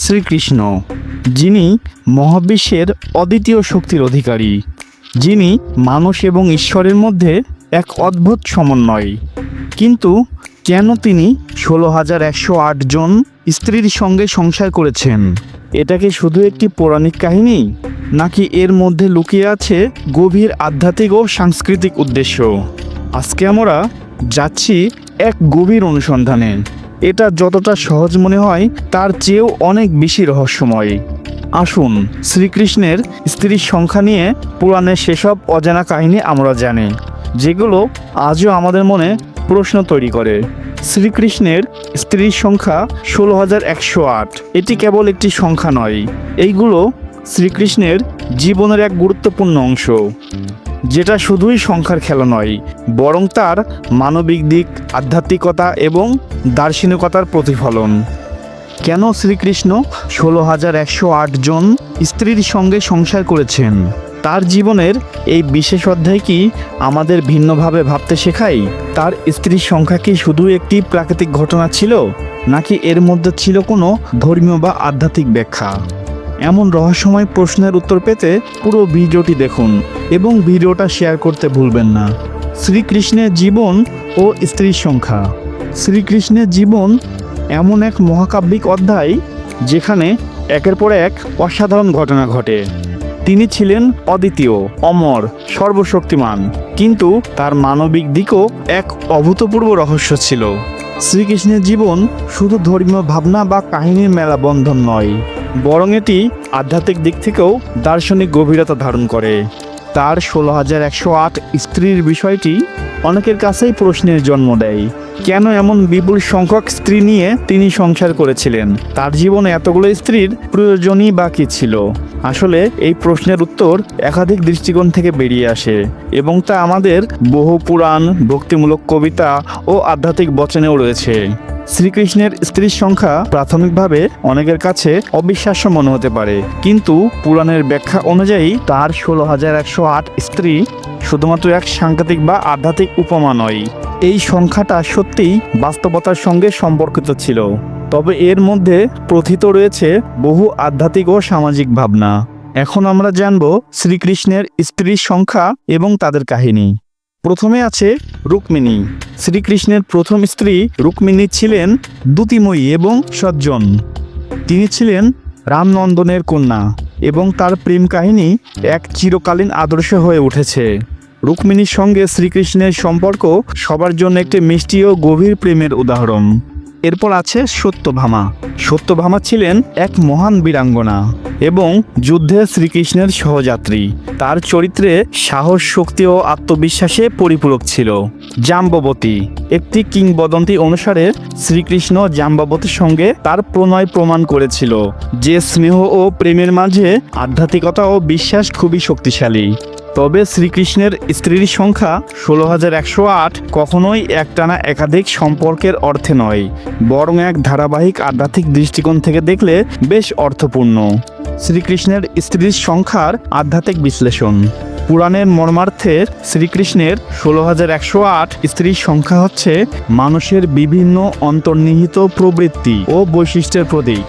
শ্রীকৃষ্ণ, যিনি মহাবিশ্বের অদ্বিতীয় শক্তির অধিকারী, যিনি মানুষ এবং ঈশ্বরের মধ্যে এক অদ্ভুত সমন্বয়। কিন্তু কেন তিনি ষোলো হাজার একশো আট জন স্ত্রীর সঙ্গে সংসার করেছেন? এটা কি শুধু একটি পৌরাণিক কাহিনী, নাকি এর মধ্যে লুকিয়ে আছে গভীর আধ্যাত্মিক ও সাংস্কৃতিক উদ্দেশ্য? আজকে আমরা যাচ্ছি এক গভীর অনুসন্ধানে। এটা যতটা সহজ মনে হয়, তার চেয়েও অনেক বেশি রহস্যময়। আসুন, শ্রীকৃষ্ণের স্ত্রীর সংখ্যা নিয়ে পুরাণের সেসব অজানা কাহিনী আমরা জানি, যেগুলো আজও আমাদের মনে প্রশ্ন তৈরি করে। শ্রীকৃষ্ণের স্ত্রীর সংখ্যা ষোলো হাজার একশো আট। এটি কেবল একটি সংখ্যা নয়, এইগুলো শ্রীকৃষ্ণের জীবনের এক গুরুত্বপূর্ণ অংশ। যেটা শুধুই সংখ্যার খেলা নয়, বরং তার মানবিক দিক, আধ্যাত্মিকতা এবং দার্শনিকতার প্রতিফলন। কেন শ্রীকৃষ্ণ ষোলো হাজার একশো আট জন স্ত্রীর সঙ্গে সংসার করেছেন? তার জীবনের এই বিশেষ অধ্যায় কি আমাদের ভিন্নভাবে ভাবতে শেখায়? তার স্ত্রীর সংখ্যা কি শুধু একটি প্রাকৃতিক ঘটনা ছিল, নাকি এর মধ্যে ছিল কোনো ধর্মীয় বা আধ্যাত্মিক ব্যাখ্যা? এমন রহস্যময় প্রশ্নের উত্তর পেতে পুরো ভিডিওটি দেখুন এবং ভিডিওটা শেয়ার করতে ভুলবেন না। শ্রীকৃষ্ণের জীবন ও স্ত্রীর সংখ্যা। শ্রীকৃষ্ণের জীবন এমন এক মহাকাব্যিক অধ্যায় যেখানে একের পর এক অসাধারণ ঘটনা ঘটে। তিনি ছিলেন অদ্বিতীয়, অমর, সর্বশক্তিমান, কিন্তু তার মানবিক দিকও এক অভূতপূর্ব রহস্য ছিল। শ্রীকৃষ্ণের জীবন শুধু ধর্মীয় ভাবনা বা কাহিনীর মেলা বন্ধন নয় বরং এটি আধ্যাত্মিক দিক থেকেও দার্শনিক গভীরতা ধারণ করে। তার ষোলো হাজার একশো আট স্ত্রীর বিষয়টি অনেকের কাছেই প্রশ্নের জন্ম দেয়। কেন এমন বিপুল সংখ্যক স্ত্রী নিয়ে তিনি সংসার করেছিলেন? তার জীবনে এতগুলো স্ত্রীর প্রয়োজনই বা কী ছিল। আসলে এই প্রশ্নের উত্তর একাধিক দৃষ্টিকোণ থেকে বেরিয়ে আসে এবং তা আমাদের বহু পুরাণ, ভক্তিমূলক কবিতা ও আধ্যাত্মিক বচনেও রয়েছে। শ্রীকৃষ্ণের স্ত্রীর সংখ্যা প্রাথমিকভাবে অনেকের কাছে অবিশ্বাস্য মনে হতে পারে। কিন্তু পুরাণের ব্যাখ্যা অনুযায়ী তার ষোলো হাজার একশো আট স্ত্রী শুধুমাত্র এক সাংঘাতিক বা আধ্যাত্মিক উপমা নয়। এই সংখ্যাটা সত্যিই বাস্তবতার সঙ্গে সম্পর্কিত ছিল। তবে এর মধ্যে প্রথিত রয়েছে বহু আধ্যাত্মিক ও সামাজিক ভাবনা। এখন আমরা জানব শ্রীকৃষ্ণের স্ত্রীর সংখ্যা এবং তাদের কাহিনী। প্রথমে আছে রুক্মিণী। শ্রীকৃষ্ণের প্রথম স্ত্রী রুক্মিণী ছিলেন দ্যুতিময়ী এবং সজ্জন। তিনি ছিলেন রামনন্দনের কন্যা এবং তার প্রেম কাহিনী এক চিরকালীন আদর্শ হয়ে উঠেছে। রুক্মিণীর সঙ্গে শ্রীকৃষ্ণের সম্পর্ক সবার জন্য একটি মিষ্টি ও গভীর প্রেমের উদাহরণ। এরপর আছে সত্যভামা। সত্যভামা ছিলেন এক মহান বীরাঙ্গনা এবং যুদ্ধে শ্রীকৃষ্ণের সহযাত্রী। তার চরিত্রে সাহস, শক্তি ও আত্মবিশ্বাসে পরিপূরক ছিল। জাম্ববতী, একটি কিংবদন্তি অনুসারে শ্রীকৃষ্ণ জাম্বাবতীর সঙ্গে তার প্রণয় প্রমাণ করেছিল, যে স্নেহ ও প্রেমের মাঝে আধ্যাত্মিকতা ও বিশ্বাস খুবই শক্তিশালী। তবে শ্রীকৃষ্ণের স্ত্রীর সংখ্যা ষোলো হাজার একশো আট কখনোই একটানা একাধিক সম্পর্কের অর্থে নয়, বরং এক ধারাবাহিক আধ্যাত্মিক দৃষ্টিকোণ থেকে দেখলে বেশ অর্থপূর্ণ। শ্রীকৃষ্ণের স্ত্রীর সংখ্যার আধ্যাত্মিক বিশ্লেষণ। পুরাণের মর্মার্থের শ্রীকৃষ্ণের ষোলো হাজার একশো আট স্ত্রীর সংখ্যা হচ্ছে মানুষের বিভিন্ন অন্তর্নিহিত প্রবৃত্তি ও বৈশিষ্ট্যের প্রতীক।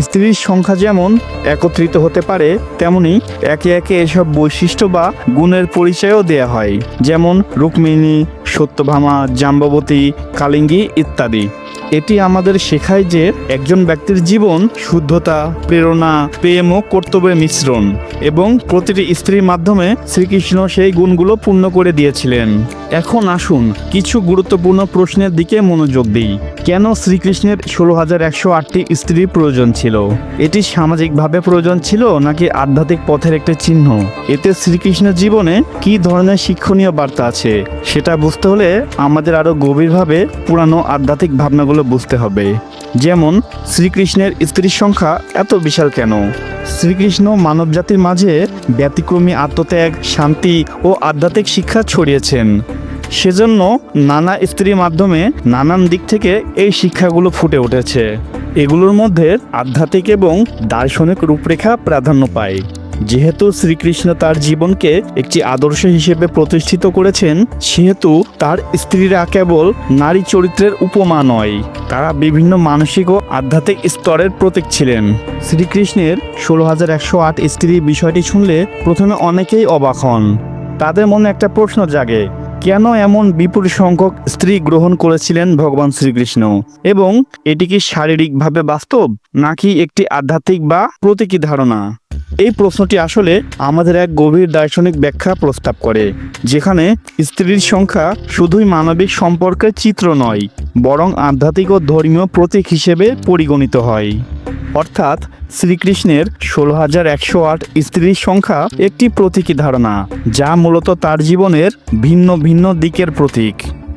স্ত্রীর সংখ্যা যেমন একত্রিত হতে পারে, তেমনি একে একে এসব বৈশিষ্ট্য বা গুণের পরিচয়ও দেয়া হয়। যেমন রুক্মিণী, সত্যভামা, জাম্ববতী, কালিঙ্গি ইত্যাদি। এটি আমাদের শেখায় যে একজন ব্যক্তির জীবন শুদ্ধতা, প্রেরণা, প্রেম ও কর্তব্যের মিশ্রণ এবং প্রতিটি স্ত্রীর মাধ্যমে শ্রীকৃষ্ণ সেই গুণগুলো পূর্ণ করে দিয়েছিলেন। এখন আসুন কিছু গুরুত্বপূর্ণ প্রশ্নের দিকে মনোযোগ দিই। কেন শ্রীকৃষ্ণের ষোলো হাজার একশো আটটি স্ত্রীর প্রয়োজন ছিল? এটি সামাজিকভাবে প্রয়োজন ছিল নাকি আধ্যাত্মিক পথের একটি চিহ্ন? এতে শ্রীকৃষ্ণের জীবনে কি ধরনের শিক্ষণীয় বার্তা আছে, সেটা বুঝতে হলে আমাদের আরও গভীরভাবে পুরানো আধ্যাত্মিক ভাবনাগুলো বুঝতে হবে। যেমন, শ্রীকৃষ্ণের স্ত্রীর সংখ্যা এত বিশাল কেন? শ্রীকৃষ্ণ মানবজাতির মাঝে ব্যতিক্রমী আত্মত্যাগ, শান্তি ও আধ্যাত্মিক শিক্ষা ছড়িয়েছেন। সেজন্য নানা স্ত্রীর মাধ্যমে নানান দিক থেকে এই শিক্ষাগুলো ফুটে উঠেছে। এগুলোর মধ্যে আধ্যাত্মিক এবং দার্শনিক রূপরেখা প্রাধান্য পায়। যেহেতু শ্রীকৃষ্ণ তার জীবনকে একটি আদর্শ হিসেবে প্রতিষ্ঠিত করেছেন, সেহেতু তার স্ত্রীরা কেবল নারী চরিত্রের উপমা নয়, তারা বিভিন্ন মানসিক ও আধ্যাত্মিক স্তরের প্রতীক ছিলেন। শ্রীকৃষ্ণের ষোলো হাজার একশো আট স্ত্রী বিষয়টি শুনলে প্রথমে অনেকেই অবাক হন। তাদের মনে একটা প্রশ্ন জাগে কেন এমন বিপুল সংখ্যক স্ত্রী গ্রহণ করেছিলেন ভগবান শ্রীকৃষ্ণ? এবং এটি কি শারীরিকভাবে বাস্তব, নাকি একটি আধ্যাত্মিক বা প্রতীকী ধারণা? এই প্রশ্নটি আসলে আমাদের এক গভীর দার্শনিক ব্যাখ্যা প্রস্তাব করে, যেখানে স্ত্রীর সংখ্যা শুধুই মানবিক সম্পর্কের চিত্র নয়, বরং আধ্যাত্মিক ও ধর্মীয় প্রতীক হিসেবে পরিগণিত হয়। অর্থাৎ শ্রীকৃষ্ণের ষোলো হাজার একশো আট স্ত্রীর সংখ্যা একটি প্রতীকী ধারণা, যা মূলত তার জীবনের ভিন্ন ভিন্ন দিকের প্রতীক।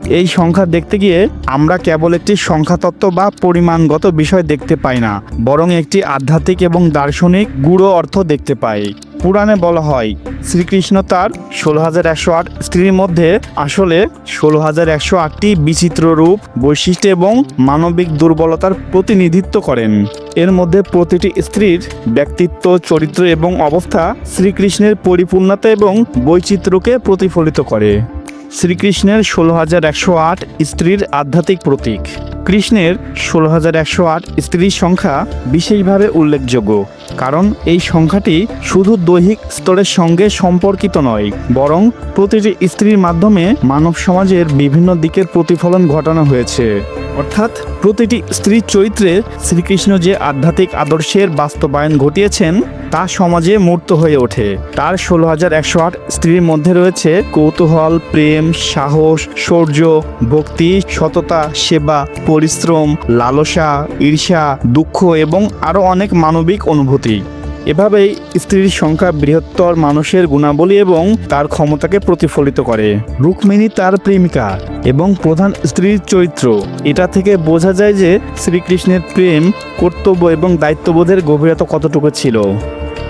এই সংখ্যা দেখতে গিয়ে আমরা কেবল একটি সংখ্যাতত্ত্ব বা পরিমাণগত বিষয় দেখতে পাই না, বরং একটি আধ্যাত্মিক এবং দার্শনিক গূঢ় অর্থ দেখতে পাই। পুরাণে বলা হয়, শ্রীকৃষ্ণ তার ষোলো হাজার একশো আট স্ত্রীর মধ্যে আসলে ষোলো হাজার একশো আটটি বিচিত্র রূপ, বৈশিষ্ট্য এবং মানবিক দুর্বলতার প্রতিনিধিত্ব করেন। এর মধ্যে প্রতিটি স্ত্রীর ব্যক্তিত্ব, চরিত্র এবং অবস্থা শ্রীকৃষ্ণের পরিপূর্ণতা এবং বৈচিত্র্যকে প্রতিফলিত করে। শ্রীকৃষ্ণের ষোলো হাজার একশো আট স্ত্রীর আধ্যাত্মিক প্রতীক। কৃষ্ণের ষোলো হাজার একশো আট স্ত্রীর সংখ্যা বিশেষভাবে উল্লেখযোগ্য, কারণ এই সংখ্যাটি শুধু দৈহিক স্তরের সঙ্গে সম্পর্কিত নয়, বরং প্রতিটি স্ত্রীর মাধ্যমে মানব সমাজের বিভিন্ন দিকের প্রতিফলন ঘটানো হয়েছে। অর্থাৎ প্রতিটি স্ত্রীর চরিত্রে শ্রীকৃষ্ণ যে আধ্যাত্মিক আদর্শের বাস্তবায়ন ঘটিয়েছেন, তা সমাজে মূর্ত হয়ে ওঠে। তার ষোলো হাজার একশো আট স্ত্রীর মধ্যে রয়েছে কৌতূহল, প্রেম, সাহস, শৌর্য, ভক্তি, সততা, সেবা, পরিশ্রম, লালসা, ঈর্ষা, দুঃখ এবং আরও অনেক মানবিক অনুভূতি। এভাবেই স্ত্রীর সংখ্যা বৃহত্তর মানুষের গুণাবলী এবং তার ক্ষমতাকে প্রতিফলিত করে। রুক্মিণী তার প্রেমিকা এবং প্রধান স্ত্রীর চরিত্র। এটা থেকে বোঝা যায় যে শ্রীকৃষ্ণের প্রেম, কর্তব্য এবং দায়িত্ববোধের গভীরতা কতটুকু ছিল।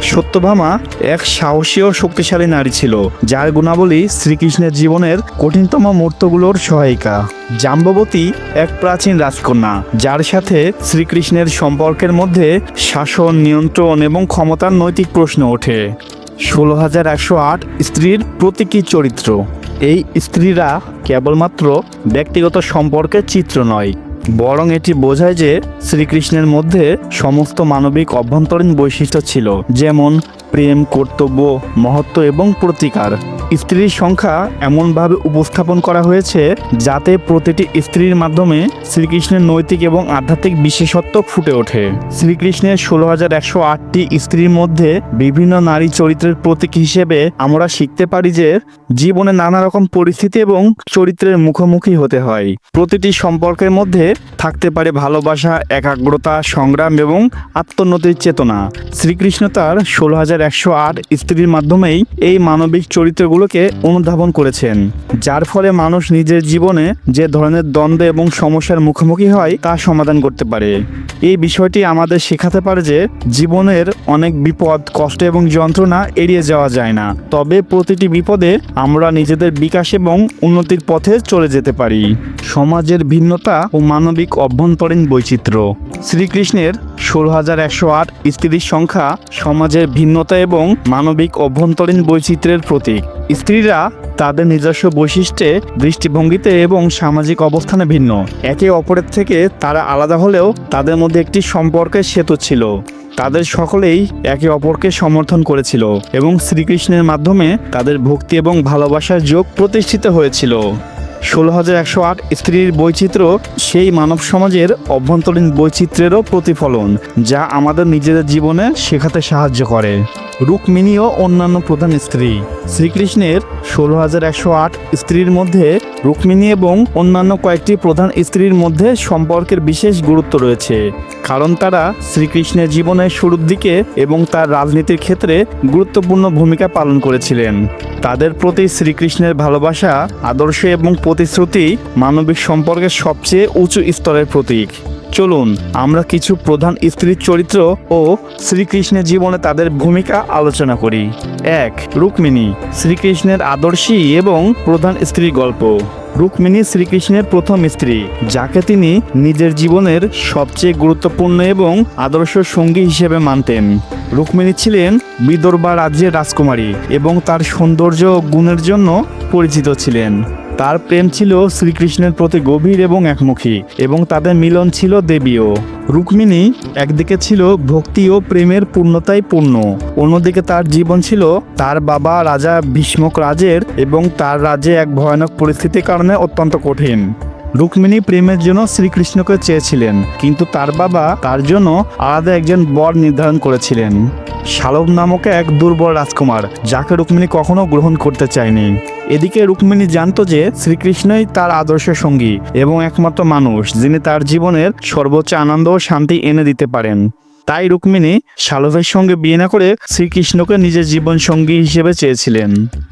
সত্যভামা এক সাহসী ও শক্তিশালী নারী ছিল, যার গুণাবলী শ্রীকৃষ্ণের জীবনের কঠিনতম মুহূর্তগুলোর সহায়িকা। জাম্ববতী এক প্রাচীন রাজকন্যা, যার সাথে শ্রীকৃষ্ণের সম্পর্কের মধ্যে শাসন, নিয়ন্ত্রণ এবং ক্ষমতার নৈতিক প্রশ্ন ওঠে। ষোলো হাজার একশো আট স্ত্রীর প্রতীকী চরিত্র। এই স্ত্রীরা কেবলমাত্র ব্যক্তিগত সম্পর্কের চিত্র নয় বরং এটি বোঝায় যে শ্রীকৃষ্ণের মধ্যে সমস্ত মানবিক অভ্যন্তরীণ বৈশিষ্ট্য ছিল যেমন প্রেম, কর্তব্য, মহত্ব এবং প্রতিকার। স্ত্রীর সংখ্যা এমনভাবে উপস্থাপন করা হয়েছে যাতে প্রতিটি স্ত্রীর মাধ্যমে শ্রীকৃষ্ণের নৈতিক এবং আধ্যাত্মিক বিশেষত্ব ফুটে ওঠে। শ্রীকৃষ্ণের ষোলো হাজার একশো আটটি স্ত্রীর মধ্যে বিভিন্ন নারী চরিত্রের প্রতীক হিসেবে আমরা শিখতে পারি যে জীবনে নানা রকম পরিস্থিতি এবং চরিত্রের মুখোমুখি হতে হয়। প্রতিটি সম্পর্কের মধ্যে থাকতে পারে ভালোবাসা, একাগ্রতা, সংগ্রাম এবং আত্মোন্নতির চেতনা। শ্রীকৃষ্ণ তার ষোলো হাজার একশো আট স্ত্রীর মাধ্যমেই এই মানবিক চরিত্রগুলোকে অনুধাবন করেছেন। যার ফলে মানুষ নিজের জীবনে যে ধরনের দ্বন্দ্ব এবং সমস্যার মুখোমুখি হয় তা সমাধান করতে পারে। এই বিষয়টি আমাদের শেখাতে পারে যে জীবনের অনেক বিপদ, কষ্ট এবং যন্ত্রণা এড়িয়ে যাওয়া যায় না। তবে প্রতিটি বিপদে আমরা নিজেদের বিকাশ এবং উন্নতির পথে চলে যেতে পারি। সমাজের ভিন্নতা ও মানবিক অভ্যন্তরীণ বৈচিত্র্য। শ্রীকৃষ্ণের ষোলো হাজার একশো আট স্ত্রীর সংখ্যা সমাজের ভিন্নতা এবং মানবিক অভ্যন্তরীণ বৈচিত্র্যের প্রতীক। স্ত্রীরা তাদের নিজস্ব বৈশিষ্ট্যে দৃষ্টিভঙ্গিতে এবং সামাজিক অবস্থানে ভিন্ন। একে অপরের থেকে তারা আলাদা হলেও তাদের মধ্যে একটি সম্পর্কের সেতু ছিল। তাদের সকলেই একে অপরকে সমর্থন করেছিল এবং শ্রীকৃষ্ণের মাধ্যমে তাদের ভক্তি এবং ভালোবাসার যোগ প্রতিষ্ঠিত হয়েছিল। ষোলো হাজার একশো আট স্ত্রীর বৈচিত্র্য, সেই মানব সমাজের অভ্যন্তরীণ বৈচিত্র্যেরও প্রতিফলন, যা আমাদের নিজেদের জীবনে শেখাতে সাহায্য করে। রুক্মিণী ও অন্যান্য প্রধান স্ত্রী, শ্রীকৃষ্ণের ষোলো হাজার একশো আট স্ত্রীর মধ্যে রুক্মিণী এবং অন্যান্য কয়েকটি প্রধান স্ত্রীর মধ্যে সম্পর্কের বিশেষ গুরুত্ব রয়েছে, কারণ তারা শ্রীকৃষ্ণের জীবনের শুরুর দিকে এবং তার রাজনীতির ক্ষেত্রে গুরুত্বপূর্ণ ভূমিকা পালন করেছিলেন। তাদের প্রতি শ্রীকৃষ্ণের ভালোবাসা, আদর্শ এবং প্রতিশ্রুতি মানবিক সম্পর্কের সবচেয়ে উঁচু স্তরের প্রতীক। চলুন, আমরা কিছু প্রধান স্ত্রীর চরিত্র ও শ্রীকৃষ্ণের জীবনে তাদের ভূমিকা আলোচনা করি। এক, রুক্মিণী, শ্রীকৃষ্ণের আদর্শী এবং প্রধান স্ত্রীর গল্প। রুক্মিণী শ্রীকৃষ্ণের প্রথম স্ত্রী, যাকে তিনি নিজের জীবনের সবচেয়ে গুরুত্বপূর্ণ এবং আদর্শ সঙ্গী হিসেবে মানতেন। রুক্মিণী ছিলেন বিদর্ভা রাজ্যের রাজকুমারী এবং তার সৌন্দর্য ও গুণের জন্য পরিচিত ছিলেন। তার প্রেম ছিল শ্রীকৃষ্ণের প্রতি গভীর এবং একমুখী, এবং তাদের মিলন ছিল দেবীয়। রুক্মিণী একদিকে ছিল ভক্তি ও প্রেমের পূর্ণতায় পূর্ণ, অন্যদিকে তার জীবন ছিল তার বাবা রাজা ভীষ্মক রাজের এবং তার রাজ্যে এক ভয়ানক পরিস্থিতির কারণে অত্যন্ত কঠিন। রুক্মিণী প্রেমের জন্য শ্রীকৃষ্ণকে চেয়েছিলেন, কিন্তু তার বাবা তার জন্য আলাদা একজন বর নির্ধারণ করেছিলেন। শালব নামক এক দুর্বল রাজকুমার, যাকে রুক্মিণী কখনো গ্রহণ করতে চায়নি। এদিকে রুক্মিণী জানত যে শ্রীকৃষ্ণই তার আদর্শ সঙ্গী এবং একমাত্র মানুষ, যিনি তার জীবনের সর্বোচ্চ আনন্দ ও শান্তি এনে দিতে পারেন। তাই রুক্মিণী শালভের সঙ্গে বিয়ে না করে শ্রীকৃষ্ণকে নিজের জীবন সঙ্গী হিসেবে চেয়েছিলেন।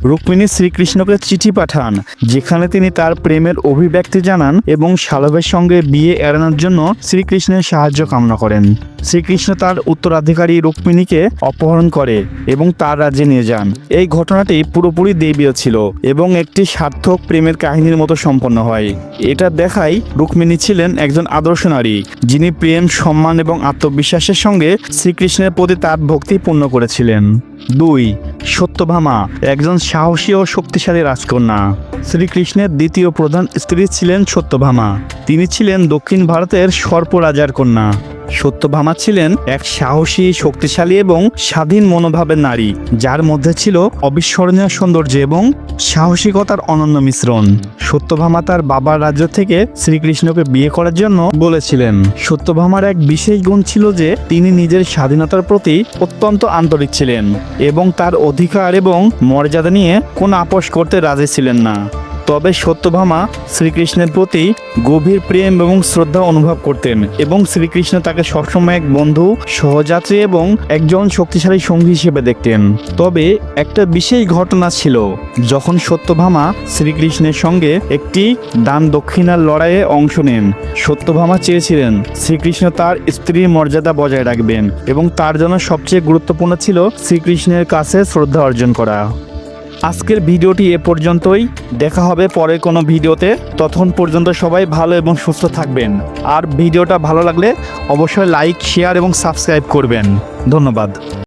রুক্মিণী শ্রীকৃষ্ণকে চিঠি পাঠান, যেখানে তিনি তার প্রেমের অভিব্যক্তি জানান এবং শালভের সঙ্গে বিয়ে এড়ানোর জন্য শ্রীকৃষ্ণের সাহায্য কামনা করেন। শ্রীকৃষ্ণ তার উত্তরাধিকারী রুক্মিণীকে অপহরণ করে এবং তার রাজ্যে নিয়ে যান। এই ঘটনাটি পুরোপুরি দেবীয় ছিল এবং একটি সার্থক প্রেমের কাহিনীর মতো সম্পন্ন হয়। এটা দেখায় রুক্মিণী ছিলেন একজন আদর্শ নারী, যিনি প্রেম, সম্মান এবং আত্মবিশ্বাসের সঙ্গে শ্রীকৃষ্ণের প্রতি তার ভক্তি পূর্ণ করেছিলেন। দুই, সত্যভামা, একজন সাহসী ও শক্তিশালী রাজকন্যা। শ্রীকৃষ্ণের দ্বিতীয় প্রধান স্ত্রী ছিলেন সত্যভামা। তিনি ছিলেন দক্ষিণ ভারতের সর্প রাজার কন্যা। সত্যভামা ছিলেন এক সাহসী, শক্তিশালী এবং স্বাধীন মনোভাবের নারী, যার মধ্যে ছিল অবিস্মরণীয় সৌন্দর্য এবং সাহসিকতার অনন্য মিশ্রণ। সত্যভামা তার বাবার রাজ্য থেকে শ্রীকৃষ্ণকে বিয়ে করার জন্য বলেছিলেন। সত্যভামার এক বিশেষ গুণ ছিল যে, তিনি নিজের স্বাধীনতার প্রতি অত্যন্ত আন্তরিক ছিলেন এবং তার অধিকার এবং মর্যাদা নিয়ে কোনো আপোষ করতে রাজি ছিলেন না। তবে সত্যভামা শ্রীকৃষ্ণের প্রতি গভীর প্রেম এবং শ্রদ্ধা অনুভব করতেন এবং শ্রীকৃষ্ণ তাকে সবসময় এক বন্ধু, সহযাত্রী এবং একজন শক্তিশালী সঙ্গী হিসেবে দেখতেন। তবে একটা বিশেষ ঘটনা ছিল, যখন সত্যভামা শ্রীকৃষ্ণের সঙ্গে একটি দান দক্ষিণার লড়াইয়ে অংশ নেন। সত্যভামা চেয়েছিলেন শ্রীকৃষ্ণ তার স্ত্রীর মর্যাদা বজায় রাখবেন এবং তার জন্য সবচেয়ে গুরুত্বপূর্ণ ছিল শ্রীকৃষ্ণের কাছে শ্রদ্ধা অর্জন করা। আজকের ভিডিওটি এ পর্যন্তই। দেখা হবে পরে কোনো ভিডিওতে। তখন পর্যন্ত সবাই ভালো এবং সুস্থ থাকবেন। আর ভিডিওটা ভালো লাগলে অবশ্যই লাইক, শেয়ার এবং সাবস্ক্রাইব করবেন। ধন্যবাদ।